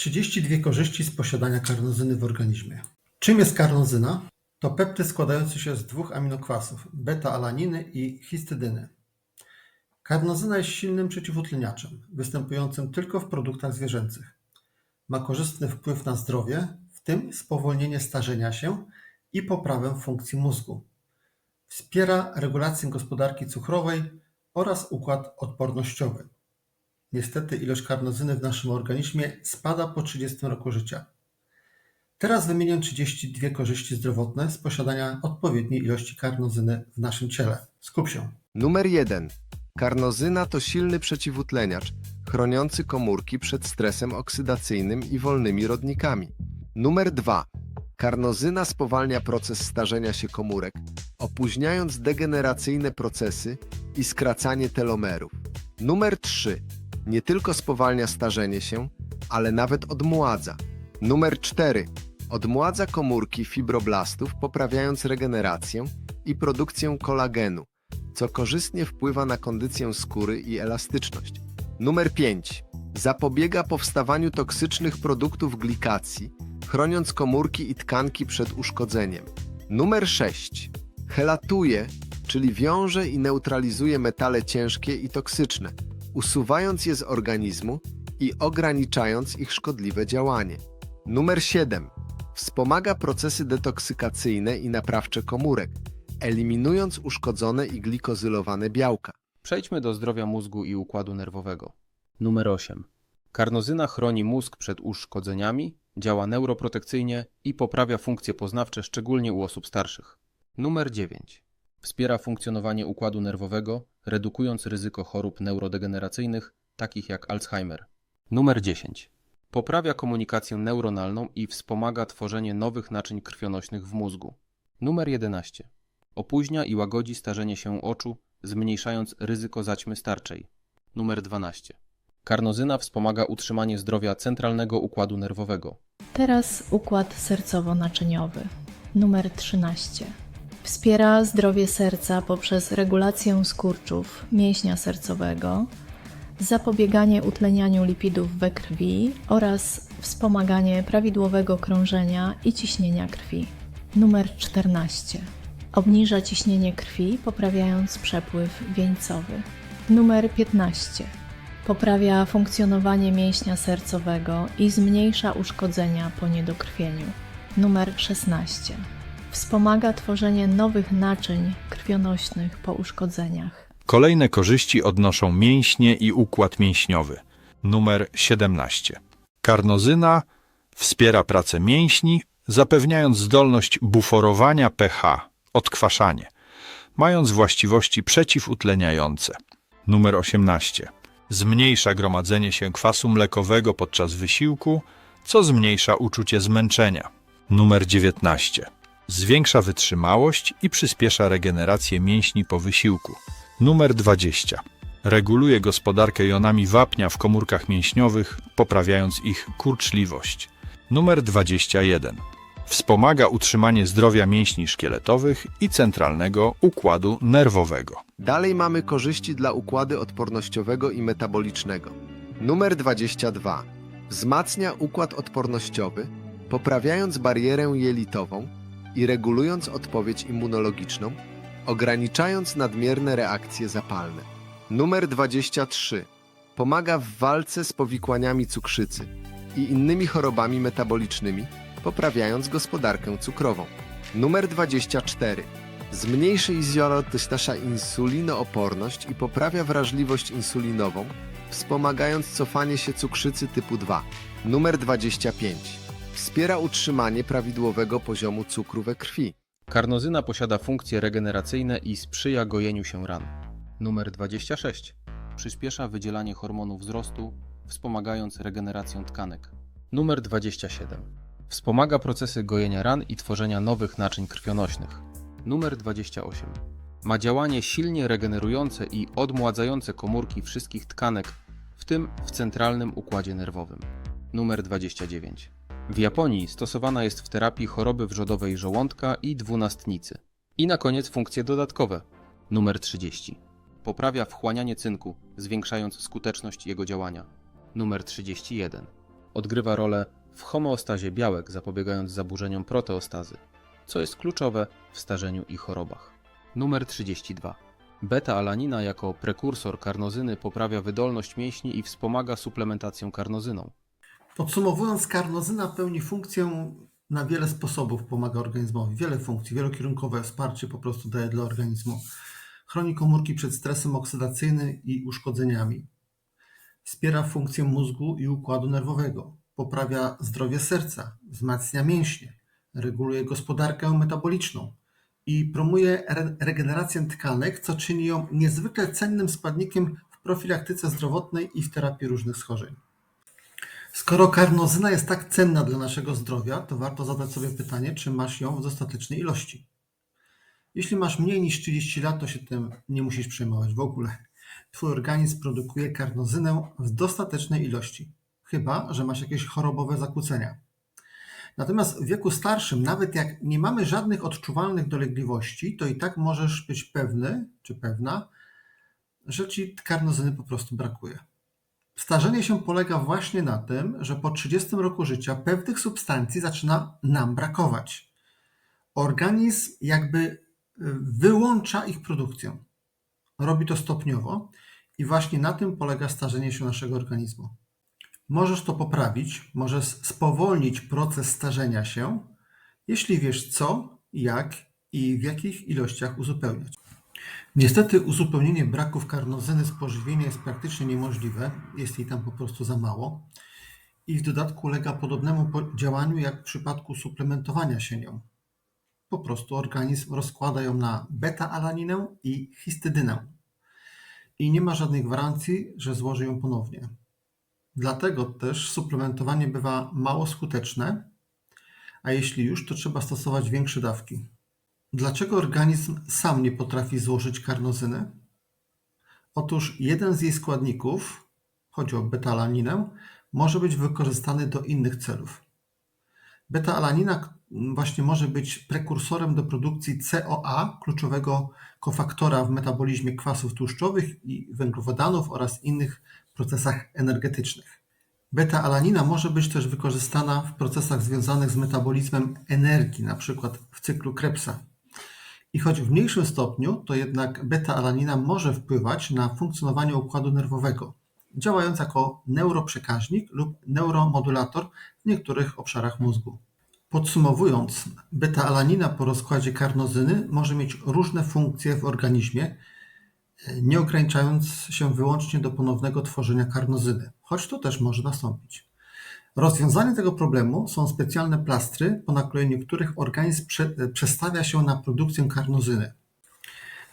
32 korzyści z posiadania karnozyny w organizmie. Czym jest karnozyna? To peptyd składający się z dwóch aminokwasów beta-alaniny i histydyny. Karnozyna jest silnym przeciwutleniaczem, występującym tylko w produktach zwierzęcych. Ma korzystny wpływ na zdrowie, w tym spowolnienie starzenia się i poprawę funkcji mózgu. Wspiera regulację gospodarki cukrowej oraz układ odpornościowy. Niestety ilość karnozyny w naszym organizmie spada po 30 roku życia. Teraz wymienię 32 korzyści zdrowotne z posiadania odpowiedniej ilości karnozyny w naszym ciele. Skup się. Numer 1. Karnozyna to silny przeciwutleniacz, chroniący komórki przed stresem oksydacyjnym i wolnymi rodnikami. Numer 2. Karnozyna spowalnia proces starzenia się komórek, opóźniając degeneracyjne procesy i skracanie telomerów. Numer 3. Nie tylko spowalnia starzenie się, ale nawet odmładza. Numer 4. Odmładza komórki fibroblastów, poprawiając regenerację i produkcję kolagenu co korzystnie wpływa na kondycję skóry i elastyczność. Numer 5. Zapobiega powstawaniu toksycznych produktów glikacji, chroniąc komórki i tkanki przed uszkodzeniem. Numer 6. Helatuje, czyli wiąże i neutralizuje metale ciężkie i toksyczne, usuwając je z organizmu i ograniczając ich szkodliwe działanie. Numer 7. Wspomaga procesy detoksykacyjne i naprawcze komórek, eliminując uszkodzone i glikozylowane białka. Przejdźmy do zdrowia mózgu i układu nerwowego. Numer 8. Karnozyna chroni mózg przed uszkodzeniami, działa neuroprotekcyjnie i poprawia funkcje poznawcze, szczególnie u osób starszych. Numer 9. Wspiera funkcjonowanie układu nerwowego, redukując ryzyko chorób neurodegeneracyjnych, takich jak Alzheimer. Numer 10. Poprawia komunikację neuronalną i wspomaga tworzenie nowych naczyń krwionośnych w mózgu. Numer 11. Opóźnia i łagodzi starzenie się oczu, zmniejszając ryzyko zaćmy starczej. Numer 12. Karnozyna wspomaga utrzymanie zdrowia centralnego układu nerwowego. Teraz układ sercowo-naczyniowy. Numer 13. Wspiera zdrowie serca poprzez regulację skurczów mięśnia sercowego, zapobieganie utlenianiu lipidów we krwi oraz wspomaganie prawidłowego krążenia i ciśnienia krwi. Numer 14. Obniża ciśnienie krwi, poprawiając przepływ wieńcowy. Numer 15. Poprawia funkcjonowanie mięśnia sercowego i zmniejsza uszkodzenia po niedokrwieniu. Numer 16. Wspomaga tworzenie nowych naczyń krwionośnych po uszkodzeniach. Kolejne korzyści odnoszą mięśnie i układ mięśniowy. Numer 17. Karnozyna wspiera pracę mięśni, zapewniając zdolność buforowania pH, odkwaszanie, mając właściwości przeciwutleniające. Numer 18. Zmniejsza gromadzenie się kwasu mlekowego podczas wysiłku, co zmniejsza uczucie zmęczenia. Numer 19. Zwiększa wytrzymałość i przyspiesza regenerację mięśni po wysiłku. Numer 20. Reguluje gospodarkę jonami wapnia w komórkach mięśniowych, poprawiając ich kurczliwość. Numer 21. Wspomaga utrzymanie zdrowia mięśni szkieletowych i centralnego układu nerwowego. Dalej mamy korzyści dla układu odpornościowego i metabolicznego. Numer 22. Wzmacnia układ odpornościowy, poprawiając barierę jelitową i regulując odpowiedź immunologiczną, ograniczając nadmierne reakcje zapalne. Numer 23. Pomaga w walce z powikłaniami cukrzycy i innymi chorobami metabolicznymi, poprawiając gospodarkę cukrową. Numer 24. Zmniejszy izolotystasza insulinooporność i poprawia wrażliwość insulinową, wspomagając cofanie się cukrzycy typu 2. Numer 25. Wspiera utrzymanie prawidłowego poziomu cukru we krwi. Karnozyna posiada funkcje regeneracyjne i sprzyja gojeniu się ran. Numer 26. Przyspiesza wydzielanie hormonu wzrostu, wspomagając regenerację tkanek. Numer 27. Wspomaga procesy gojenia ran i tworzenia nowych naczyń krwionośnych. Numer 28. Ma działanie silnie regenerujące i odmładzające komórki wszystkich tkanek, w tym w centralnym układzie nerwowym. Numer 29. W Japonii stosowana jest w terapii choroby wrzodowej żołądka i dwunastnicy. I na koniec funkcje dodatkowe. Numer 30. Poprawia wchłanianie cynku, zwiększając skuteczność jego działania. Numer 31. odgrywa rolę w homeostazie białek, zapobiegając zaburzeniom proteostazy, co jest kluczowe w starzeniu i chorobach. Numer 32. Beta-alanina jako prekursor karnozyny poprawia wydolność mięśni i wspomaga suplementację karnozyną. Podsumowując, karnozyna pełni funkcję na wiele sposobów, pomaga organizmowi. Wiele funkcji, wielokierunkowe wsparcie po prostu daje dla organizmu. Chroni komórki przed stresem oksydacyjnym i uszkodzeniami. Wspiera funkcję mózgu i układu nerwowego. Poprawia zdrowie serca, wzmacnia mięśnie, reguluje gospodarkę metaboliczną i promuje re- regenerację tkanek, co czyni ją niezwykle cennym składnikiem w profilaktyce zdrowotnej i w terapii różnych schorzeń. Skoro karnozyna jest tak cenna dla naszego zdrowia, to warto zadać sobie pytanie, czy masz ją w dostatecznej ilości. Jeśli masz mniej niż 30 lat, to się tym nie musisz przejmować w ogóle. Twój organizm produkuje karnozynę w dostatecznej ilości, chyba że masz jakieś chorobowe zakłócenia. Natomiast w wieku starszym, nawet jak nie mamy żadnych odczuwalnych dolegliwości, to i tak możesz być pewny czy pewna, że ci karnozyny po prostu brakuje. Starzenie się polega właśnie na tym, że po 30 roku życia pewnych substancji zaczyna nam brakować. Organizm jakby y, wyłącza ich produkcję. Robi to stopniowo i właśnie na tym polega starzenie się naszego organizmu. Możesz to poprawić, możesz spowolnić proces starzenia się, jeśli wiesz co, jak i w jakich ilościach uzupełniać. Niestety uzupełnienie braków karnozyny z pożywienia jest praktycznie niemożliwe, jest jej tam po prostu za mało i w dodatku ulega podobnemu po- działaniu jak w przypadku suplementowania się nią. Po prostu organizm rozkłada ją na beta-alaninę i histydynę i nie ma żadnej gwarancji, że złoży ją ponownie. Dlatego też suplementowanie bywa mało skuteczne, a jeśli już, to trzeba stosować większe dawki. Dlaczego organizm sam nie potrafi złożyć karnozyny? Otóż jeden z jej składników, chodzi o beta-alaninę, może być wykorzystany do innych celów. Beta-alanina właśnie może być prekursorem do produkcji CoA, kluczowego kofaktora w metabolizmie kwasów tłuszczowych i węglowodanów oraz innych procesach energetycznych. Beta-alanina może być też wykorzystana w procesach związanych z metabolizmem energii, np. w cyklu Krebsa. I choć w mniejszym stopniu, to jednak beta-alanina może wpływać na funkcjonowanie układu nerwowego, działając jako neuroprzekaźnik lub neuromodulator w niektórych obszarach mózgu. Podsumowując, beta-alanina po rozkładzie karnozyny może mieć różne funkcje w organizmie, nie ograniczając się wyłącznie do ponownego tworzenia karnozyny, choć to też może nastąpić. Rozwiązaniem tego problemu są specjalne plastry, po naklejeniu których organizm prze, przestawia się na produkcję karnozyny.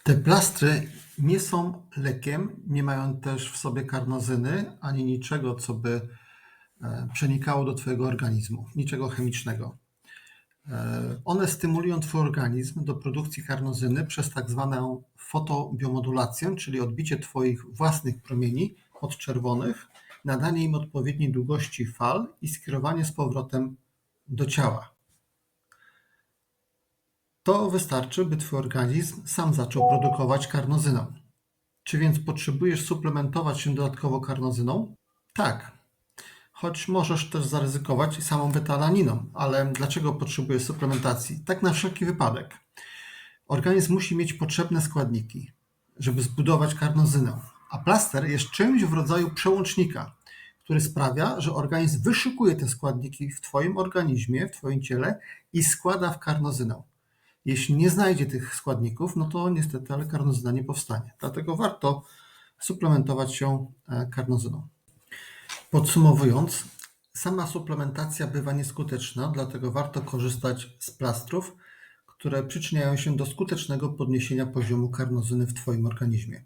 Te plastry nie są lekiem, nie mają też w sobie karnozyny ani niczego, co by e, przenikało do Twojego organizmu, niczego chemicznego. E, One stymulują Twój organizm do produkcji karnozyny przez tak zwaną fotobiomodulację, czyli odbicie Twoich własnych promieni od czerwonych, nadanie im odpowiedniej długości fal i skierowanie z powrotem do ciała. To wystarczy, by Twój organizm sam zaczął produkować karnozynę. Czy więc potrzebujesz suplementować się dodatkowo karnozyną? Tak, choć możesz też zaryzykować samą beta-alaniną, ale dlaczego potrzebujesz suplementacji? Tak na wszelki wypadek. Organizm musi mieć potrzebne składniki, żeby zbudować karnozynę, a plaster jest czymś w rodzaju przełącznika, który sprawia, że organizm wyszukuje te składniki w Twoim organizmie, w Twoim ciele i składa w karnozynę. Jeśli nie znajdzie tych składników, no to niestety, ale karnozyna nie powstanie. Dlatego warto suplementować się e, karnozyną. Podsumowując, sama suplementacja bywa nieskuteczna, dlatego warto korzystać z plastrów, które przyczyniają się do skutecznego podniesienia poziomu karnozyny w Twoim organizmie.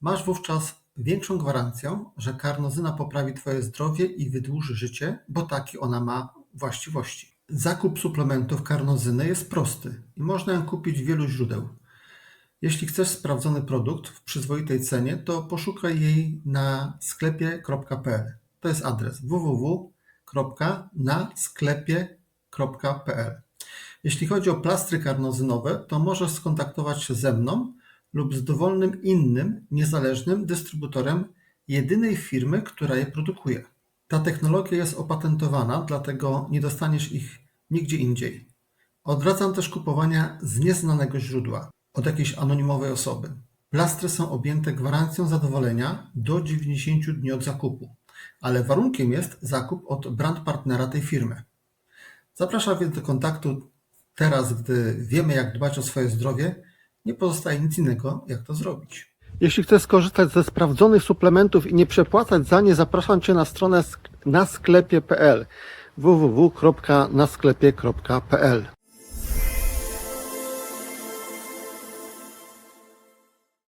Masz wówczas większą gwarancję, że karnozyna poprawi Twoje zdrowie i wydłuży życie, bo takie ona ma właściwości. Zakup suplementów karnozyny jest prosty i można ją kupić w wielu źródeł. Jeśli chcesz sprawdzony produkt w przyzwoitej cenie, to poszukaj jej na sklepie.pl. To jest adres www.nasklepie.pl. Jeśli chodzi o plastry karnozynowe, to możesz skontaktować się ze mną lub z dowolnym innym, niezależnym dystrybutorem jedynej firmy, która je produkuje. Ta technologia jest opatentowana, dlatego nie dostaniesz ich nigdzie indziej. Odradzam też kupowania z nieznanego źródła, od jakiejś anonimowej osoby. Plastry są objęte gwarancją zadowolenia do 90 dni od zakupu, ale warunkiem jest zakup od brand partnera tej firmy. Zapraszam więc do kontaktu teraz, gdy wiemy jak dbać o swoje zdrowie, nie pozostaje nic innego, jak to zrobić. Jeśli chcesz skorzystać ze sprawdzonych suplementów i nie przepłacać za nie, zapraszam Cię na stronę sk- nasklepie.pl www.nasklepie.pl